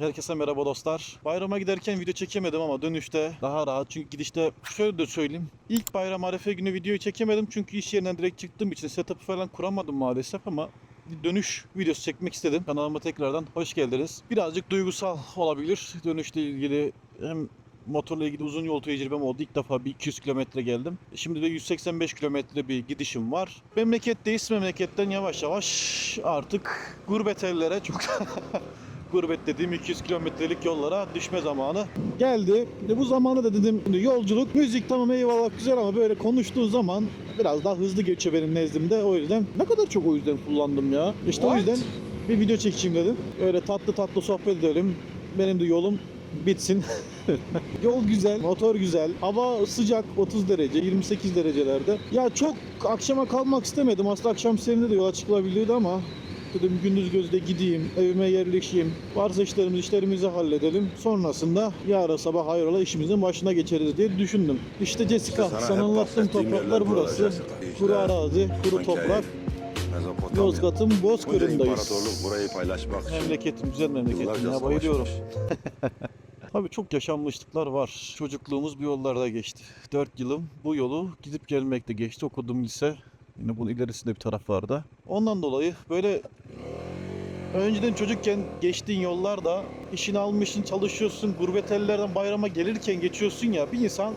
Herkese merhaba dostlar. Bayrama giderken video çekemedim ama dönüşte daha rahat. Çünkü gidişte şöyle de söyleyeyim. İlk bayram arefe günü videoyu çekemedim çünkü iş yerinden direkt çıktığım için setup falan kuramadım maalesef ama dönüş videosu çekmek istedim. Kanalıma tekrardan hoş geldiniz. Birazcık duygusal olabilir. Dönüşle ilgili hem motorla ilgili uzun yol tecrübem oldu. İlk defa bir 200 kilometre geldim. Şimdi de 185 kilometre bir gidişim var. Memleketteyiz. Memleketten yavaş yavaş artık gurbet ellere çok gurbet dediğim 200 kilometrelik yollara düşme zamanı geldi. De bu zamanı da dedim yolculuk, müzik tamam eyvallah güzel ama böyle konuştuğu zaman biraz daha hızlı geçiyor benim nezdimde. O yüzden ne kadar çok o yüzden kullandım ya. İşte o What? yüzden bir video çekeyim dedim. Öyle tatlı tatlı sohbet edelim. Benim de yolum bitsin. Yol güzel, motor güzel, hava sıcak 30 derece, 28 derecelerde. Ya çok akşama kalmak istemedim. Aslında akşam seninle de yola çıkılabilirdi ama dedim gündüz gözde gideyim, evime yerleşeyim. Varsa işlerimizi işlerimizi halledelim. Sonrasında yarın sabah hayrola işimizin başına geçeriz diye düşündüm. İşte Jessica, Sana sana hep anlattığım topraklar burası. Kuru İşte arazi, kuru toprak. Yozgat'ın Bozkır'ındayız. burayı paylaşmak için. Memleketim, güzel memleketim ya bayılıyorum. Tabii çok yaşanmışlıklar var. Çocukluğumuz bu yollarda geçti. 4 yılım bu yolu gidip gelmekte geçti. Okuduğum lise yine bunun ilerisinde bir taraf vardı. Ondan dolayı böyle önceden çocukken geçtiğin yollarda işini almışsın, çalışıyorsun, gurbet ellerden bayrama gelirken geçiyorsun ya bir insan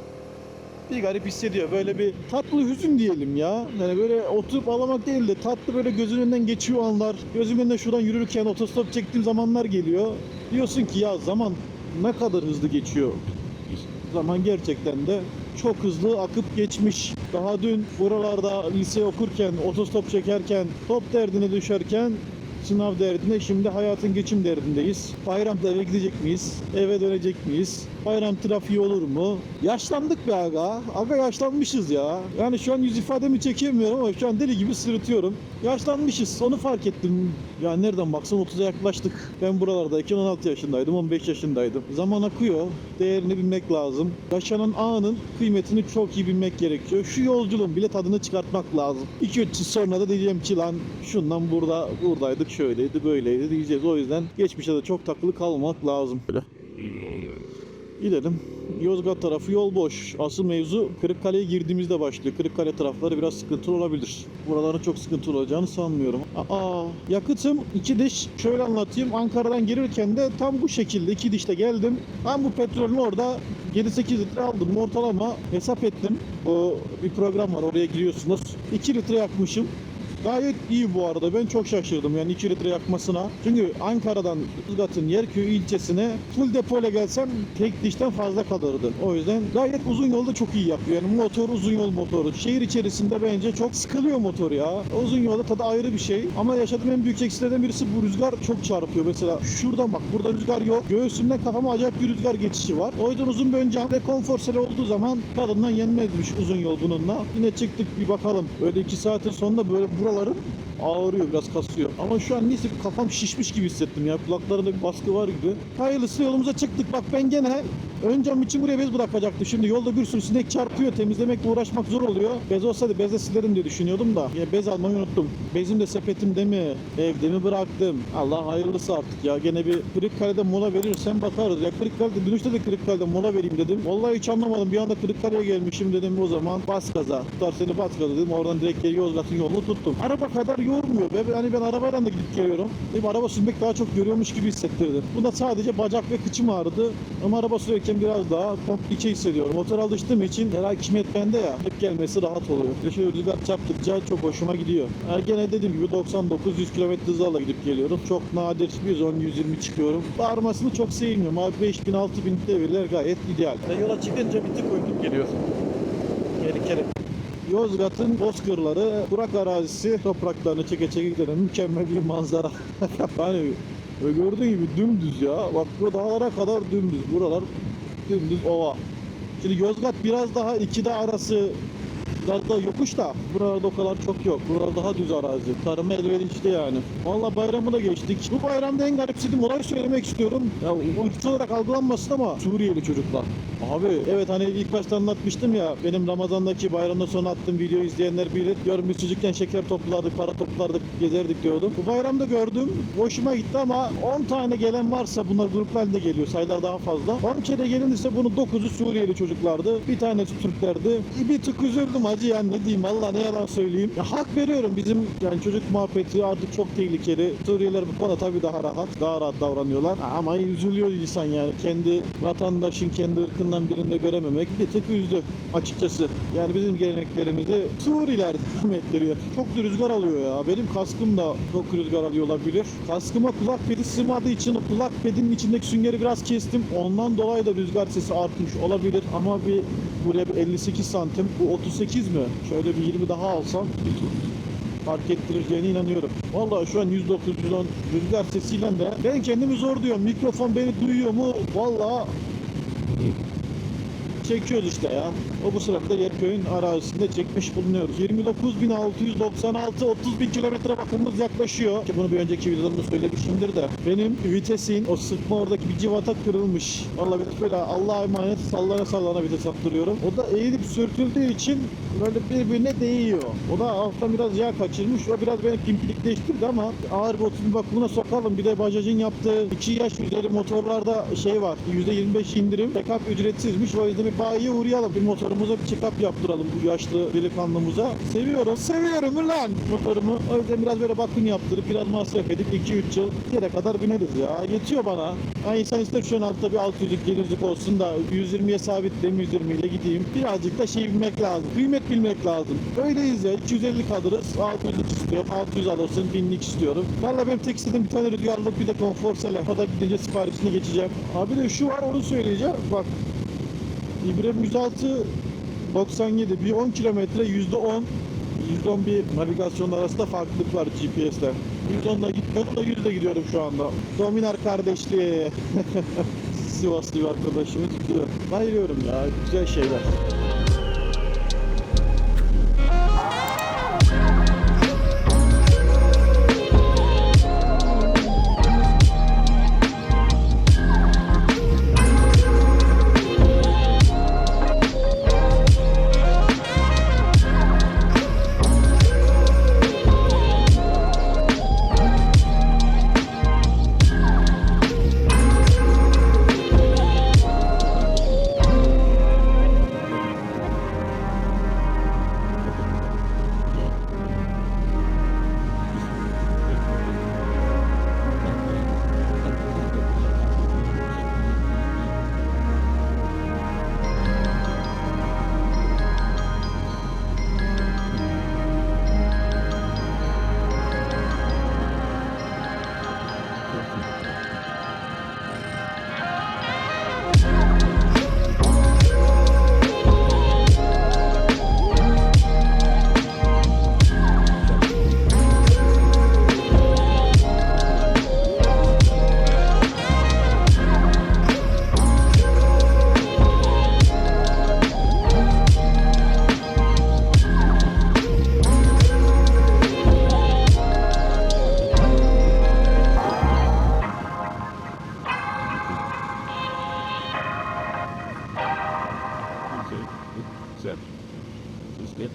bir garip hissediyor. Böyle bir tatlı hüzün diyelim ya. Yani böyle oturup ağlamak değil de tatlı böyle gözünün önünden geçiyor anlar. Gözümün önünden şuradan yürürken otostop çektiğim zamanlar geliyor. Diyorsun ki ya zaman ne kadar hızlı geçiyor. Zaman gerçekten de çok hızlı akıp geçmiş. Daha dün buralarda lise okurken, otostop çekerken, top derdine düşerken sınav derdine şimdi hayatın geçim derdindeyiz. Bayramda eve gidecek miyiz? Eve dönecek miyiz? Bayram trafiği olur mu? Yaşlandık be aga. Aga yaşlanmışız ya. Yani şu an yüz ifademi çekemiyorum ama şu an deli gibi sırıtıyorum. Yaşlanmışız. Onu fark ettim. Ya nereden baksan 30'a yaklaştık. Ben buralardayken 16 yaşındaydım, 15 yaşındaydım. Zaman akıyor. Değerini bilmek lazım. Yaşanan anın kıymetini çok iyi bilmek gerekiyor. Şu yolculuğun bile tadını çıkartmak lazım. 2-3 yıl sonra da diyeceğim ki lan şundan burada buradaydık şöyleydi böyleydi diyeceğiz. O yüzden geçmişe de çok takılı kalmak lazım. Böyle. Gidelim. Yozgat tarafı yol boş. Asıl mevzu Kırıkkale'ye girdiğimizde başlıyor. Kırıkkale tarafları biraz sıkıntılı olabilir. Buraların çok sıkıntılı olacağını sanmıyorum. Aa, yakıtım iki diş. Şöyle anlatayım. Ankara'dan gelirken de tam bu şekilde iki dişte geldim. Ben bu petrolün orada 7-8 litre aldım. Ortalama hesap ettim. O bir program var oraya giriyorsunuz. 2 litre yakmışım. Gayet iyi bu arada. Ben çok şaşırdım yani 2 litre yakmasına. Çünkü Ankara'dan Yozgat'ın Yerköy ilçesine full depoyla gelsem tek dişten fazla kalırdı. O yüzden gayet uzun yolda çok iyi yapıyor. Yani motor uzun yol motoru. Şehir içerisinde bence çok sıkılıyor motor ya. Uzun yolda tadı ayrı bir şey. Ama yaşadığım en büyük eksilerden birisi bu rüzgar çok çarpıyor. Mesela şuradan bak burada rüzgar yok. Göğsümden kafama acayip bir rüzgar geçişi var. O yüzden uzun bir ön cam ve konforseli olduğu zaman tadından yenmezmiş uzun yol bununla. Yine çıktık bir bakalım. Böyle 2 saatin sonunda böyle buraların ağrıyor biraz kasıyor. Ama şu an neyse kafam şişmiş gibi hissettim ya. Kulaklarında bir baskı var gibi. Hayırlısı yolumuza çıktık. Bak ben gene ön cam için buraya bez bırakacaktım. Şimdi yolda bir sürü sinek çarpıyor. Temizlemekle uğraşmak zor oluyor. Bez olsaydı bezle silerim diye düşünüyordum da. Ya bez almayı unuttum. Bezim de sepetimde mi? Evde mi bıraktım? Allah hayırlısı artık ya. Gene bir Kırıkkale'de mola verirsem bakarız. Ya Kırıkkale'de dönüşte de Kırıkkale'de mola vereyim dedim. Vallahi hiç anlamadım. Bir anda Kırıkkale'ye gelmişim dedim o zaman. Bas gaza. Tutar seni bas gaza dedim. Oradan direkt geri Yozgat'ın yolunu tuttum. Araba kadar yormuyor. Ve hani ben arabayla da gidip geliyorum. Dedim araba sürmek daha çok görüyormuş gibi hissettirdi. Bunda sadece bacak ve kıçım ağrıdı. Ama araba sürerken biraz daha komplike hissediyorum. Motor alıştığım için herhalde kişmet bende ya. Hep gelmesi rahat oluyor. De şöyle rüzgar çarptıkça çok hoşuma gidiyor. Yani gene dediğim gibi 99-100 km hızla gidip geliyorum. Çok nadir 110-120 çıkıyorum. Bağırmasını çok sevmiyorum. Abi 5000 6000 devirler gayet ideal. Ben yola çıkınca bir tık uykum geliyor. Tehlikeli. Yozgat'ın bozkırları, Burak arazisi topraklarını çeke çeke mükemmel bir manzara. hani gördüğün gibi dümdüz ya. Bak bu dağlara kadar dümdüz. Buralar dümdüz ova. Şimdi Yozgat biraz daha iki dağ arası Biraz daha yokuş da buralarda o kadar çok yok. Buralar daha düz arazi. Tarıma elverişli yani. Valla bayramı da geçtik. Bu bayramda en garipsediğim olay söylemek istiyorum. Ya ırkçı olarak algılanmasın ama Suriyeli çocuklar. Abi evet hani ilk başta anlatmıştım ya benim Ramazan'daki bayramdan sonra attığım videoyu izleyenler bilir. Görmüş çocukken şeker toplardık, para toplardık, gezerdik diyordum. Bu bayramda gördüm. Hoşuma gitti ama 10 tane gelen varsa bunlar gruplar halinde geliyor. Sayılar daha fazla. 10 kere gelinirse bunun 9'u Suriyeli çocuklardı. Bir tanesi Türklerdi. Bir tık üzüldüm hacı yani ne diyeyim valla ne yalan söyleyeyim. Ya hak veriyorum bizim yani çocuk muhabbeti artık çok tehlikeli. Suriyeliler bu konuda tabii daha rahat, daha rahat davranıyorlar. Ama üzülüyor insan yani. Kendi vatandaşın kendi ırkından birinde görememek bir tık üzdü açıkçası. Yani bizim geleneklerimizi Suriyeliler devam ettiriyor. Çok rüzgar alıyor ya. Benim kaskım da çok rüzgar alıyor olabilir. Kaskıma kulak pedi sığmadığı için kulak pedinin içindeki süngeri biraz kestim. Ondan dolayı da rüzgar sesi artmış olabilir. Ama bir buraya bir 58 santim. Bu 38 mi? Şöyle bir 20 daha alsam fark ettireceğine inanıyorum. Vallahi şu an 109 110 rüzgar sesiyle de ben kendimi zor diyorum. Mikrofon beni duyuyor mu? Vallahi çekiyoruz işte ya. O bu sırada Yerköy'ün arazisinde çekmiş bulunuyoruz. 29.696 30 bin kilometre bakımımız yaklaşıyor. Ki bunu bir önceki videolarımda söylemişimdir de. Benim vitesin o sıkma oradaki bir civata kırılmış. Vallahi biraz böyle Allah'a emanet sallana sallana vites attırıyorum. O da eğilip sürtüldüğü için böyle birbirine değiyor. O da alttan biraz yağ kaçırmış. O biraz beni pimpirikleştirdi ama ağır otomobil bakımına sokalım. Bir de Bajaj'ın yaptığı 2 yaş üzeri motorlarda şey var. %25 indirim. Check-up ücretsizmiş. O yüzden bir bayiye uğrayalım. Bir motorumuza bir check-up yaptıralım bu yaşlı delikanlımıza. Seviyorum. Seviyorum ulan motorumu. O yüzden biraz böyle bakım yaptırıp biraz masraf edip 2-3 yıl bir yere kadar bineriz ya. Yetiyor bana. Ha insan ister şu an altta bir 600'lük 700'lük olsun da 120'ye sabitleyeyim 120 ile gideyim. Birazcık da şey bilmek lazım. Kıymet bilmek lazım. Öyleyiz ya. 250 alırız. 600'lük istiyorum. 600 alırsın. 1000'lik istiyorum. Valla benim tek istediğim bir tane rüzgarlık bir de konfor sele. Da gidince siparişini geçeceğim. Abi de şu var onu söyleyeceğim. Bak İbrahim 106 97 bir 10 kilometre yüzde 10 111 navigasyon arasında farklılık var GPS'te. 110'da gitmiyorum da 100'de gidiyorum şu anda. Dominar kardeşliği. Sivaslı bir arkadaşımız gidiyor. Bayılıyorum ya güzel şeyler.